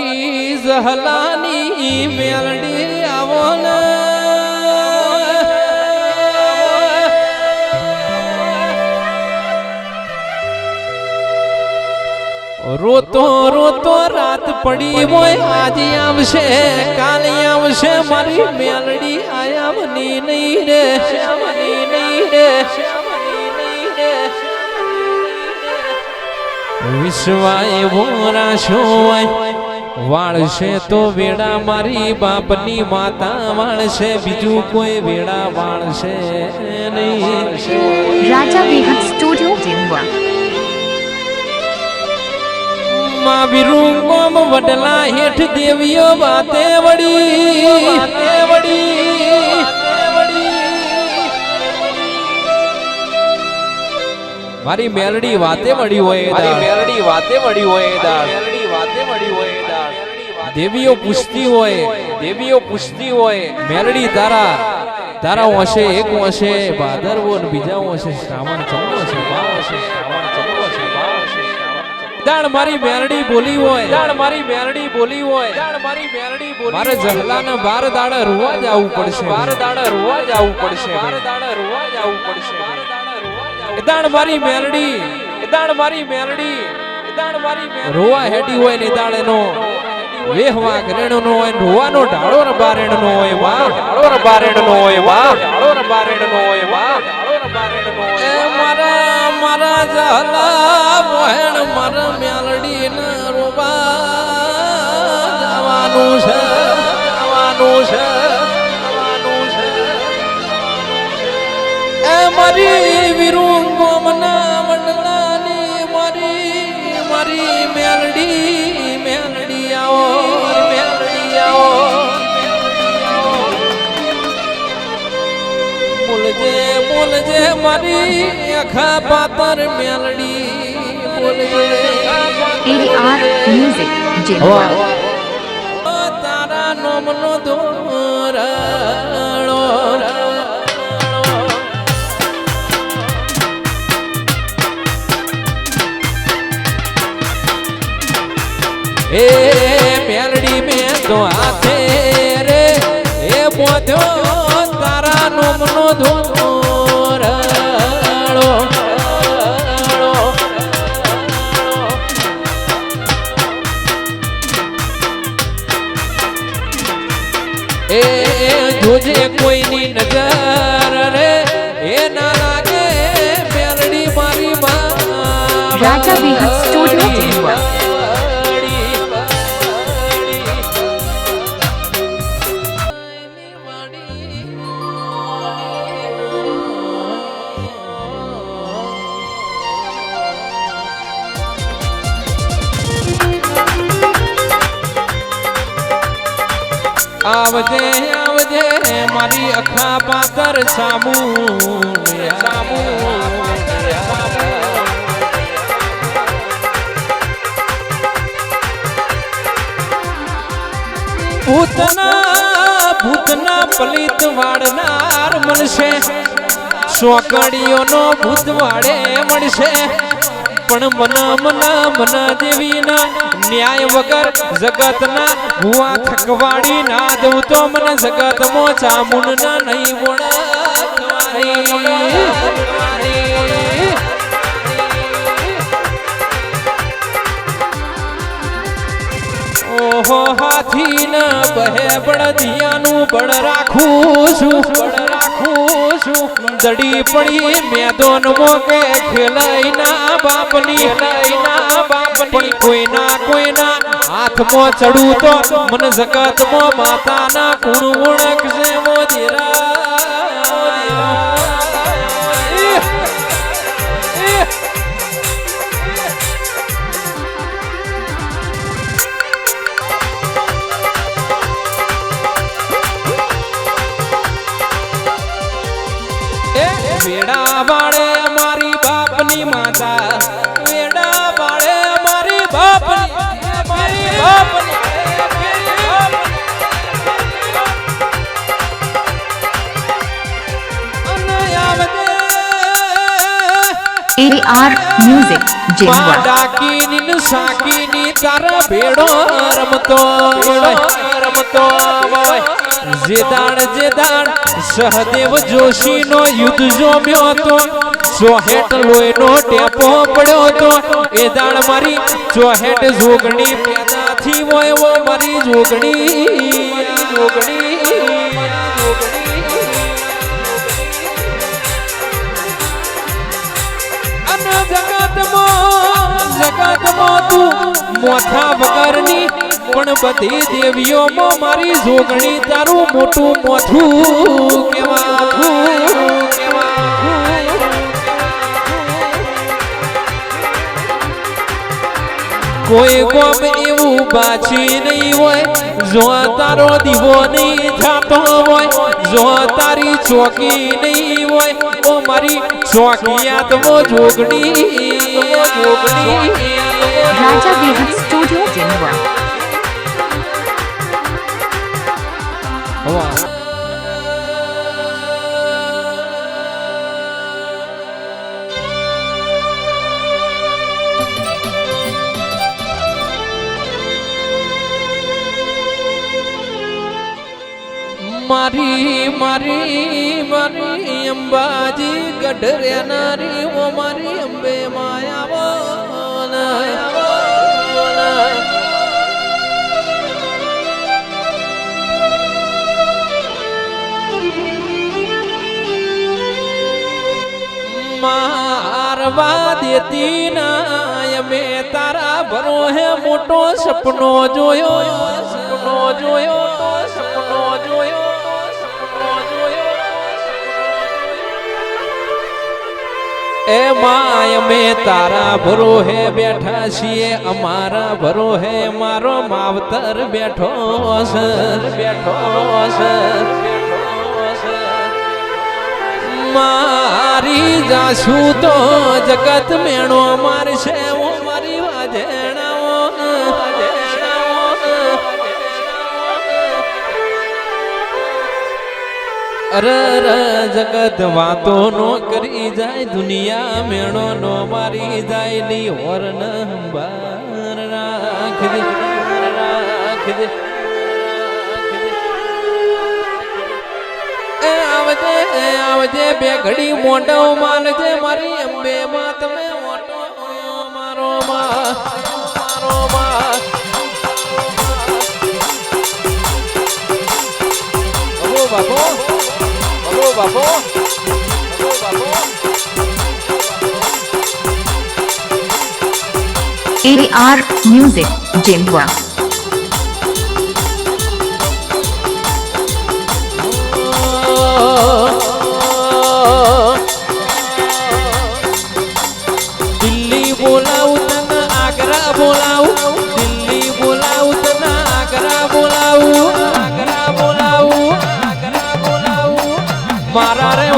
મારી જહલાની મેલડી આવો ને. રોતો રોતો રાત પડી હોય, આજે આવશે, કાલે આવશે, મારી મેલડી આયામની નહીં રે, શ્યામની નહીં રે, શ્યામની ભોરા વિશ્વાય ભોરાશો વાળશે તો વેડા મારી બાપની માતા વાળશે બીજું કોઈ વેડા વાળશે નહીં. રાજા બેહદ સ્ટુડિયો જીનવા માં વિરુંગોમ વડલા હેઠ દેવીઓ વાતે વડી. વાતે વડી મારી મેલડી વાતે વળી હોય મારી મેલડી વાતે વળી હોય દાળ. મેલડી વાતે વળી હોય દાળ દેવીઓ પૂછતી હોય દેવીઓ પૂછતી હોય મેલડી તારા તારા હશે એક હશે ભાદરવો ને બીજા હશે શ્રાવણ ચંદ્ર છે ભાવ હશે શ્રાવણ ચંદ્ર છે ભાવ હશે દાણ મારી મેરડી બોલી હોય. દાણ મારી મેરડી બોલી હોય. દાણ મારી મેરડી બોલી મારે જહલાને બાર દાડા રોવા જ આવવું પડશે બાર દાડા રોવા જ આવવું પડશે બાર દાડા રોવા જ આવવું પડશે દાણ મારી મેરડી દાણ મારી મેરડી દાણ મારી રોવા હેડી હોય ને દાણ એનો. વેહવા ગ્રેણ નો હોય ને રોવાનો ઢાળો બારેણ નો હોય વા ઢાળો રબારેણ નો હોય વા ઢાળો નો હોય વાહ. ઢાળો રબારેણ નો હોય મારા મારા જહલા મોહેણ મારા મેલડી ને રોબા જવાનું છે જવાનું છે. બોલજે બોલજે મારી આખા પાતર મેલડી બોલજે AR મ્યુઝિક જીનવા તારા નોમનો ધોરણો. એ મેલડી મેં તો હાથે રે એ બોધ્યો તારા નોમનો ધોરણો એ જોજે કોઈની નજર. આવજે આવજે મારી અખા પાતર સામુ સામુ. ભૂતના ભૂતના પલિત વાળનાર મળશે. સોકડીઓનો ભૂત વાળે મળશે. પણ મન મના દેવીના, ન્યાય વગર જગતના હુઆ થકવાડી ના દઉં તો મન જગતમાં ચામુંડ ના નહીં ઓહો હાથી ના બહે બળદિયાનું બળ રાખું છું. દડી પડી મેદોન મોકે ખેલાઈ ના બાપની. ખેલાઈ ના બાપની. કોઈના કોઈના હાથમાં ચડું તો મન જગતમાં માતાના ઉણક ઓળખશે મોજીરા. AR music Jinwa. ડાકીની ને સાકીની તારા ભેડો રમતો રમતો જેદાણ જેદાણ, સહદેવ જોશી નો યુદ્ધ જોમ્યો હતો. ચોહેટ લોહીનો ટેપો પડ્યો હતો. એ દાણ મારી ચોહેટ જોગણી પેદાથી હોય મારી જોગણી જોગણી અને જગતમાં જગતમાં દેવીઓમાં મારી જોગણી તારું મોટું મોથું કેવા? કોઈ કોમ એવું પાછી નહીં હોય જો તારો દીવો નહીં થતો હોય જો તારી ચોકી નહીં હોય મારી ચોકિયાતમો જોગણી જોગણી Raja Behad Studio Jinwa. મારી મારી મારી અંબાજી ગઢરે નારી, ઓ મારી અંબે માયા મારવા દેતી ના અમે તારા ભરો હે મોટો સપનો જોયો સપનો જોયો. એ માય અમે તારા ભરો હે બેઠા છીએ, અમારા ભરો હે મારો માવતર બેઠો છે બેઠો છે મારી જાસુ તો જગત મેણો મારશે અરે જગત વાતો નો કરી જાય, દુનિયા મેળો નો મારી જાય, ની હોર ન હંબાર રાખ દે રાખ દે આવજે આવજે, બે ઘડી મોટો માનજે મારી અંબે માં તમે મોટો મારો માં, મારો বাবু বাবু AR Music Jemwa Oh મારા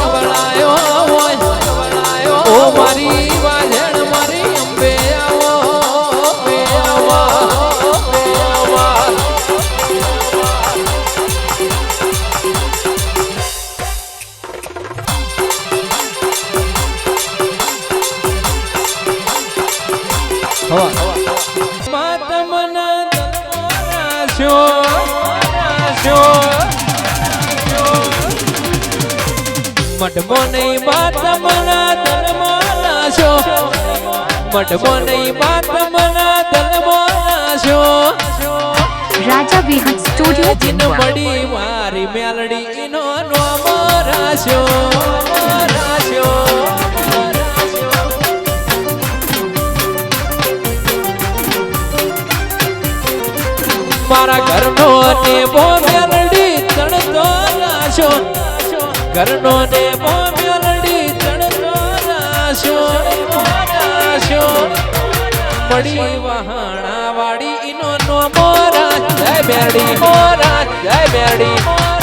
કવળાયો હોય ઓ મારી વાજણ મારી અંબે આવો રાશો. મઢમો નહીં માતમના નાશો મઢમો નહીં મના દલમો નાશો રાજા વિહત સ્ટુડિયો જીન મળી મારી મેલડી ઇનો નો રાશો રાશો મારા ઘરનો ને બો મેલડી તણતો રાશો ઘરનો ને મેલડી તણતો રાશો રાશો પડી વહાણા વાડી ઇનો નો મોરા, જય મેરડી મોરા, જય મેરડી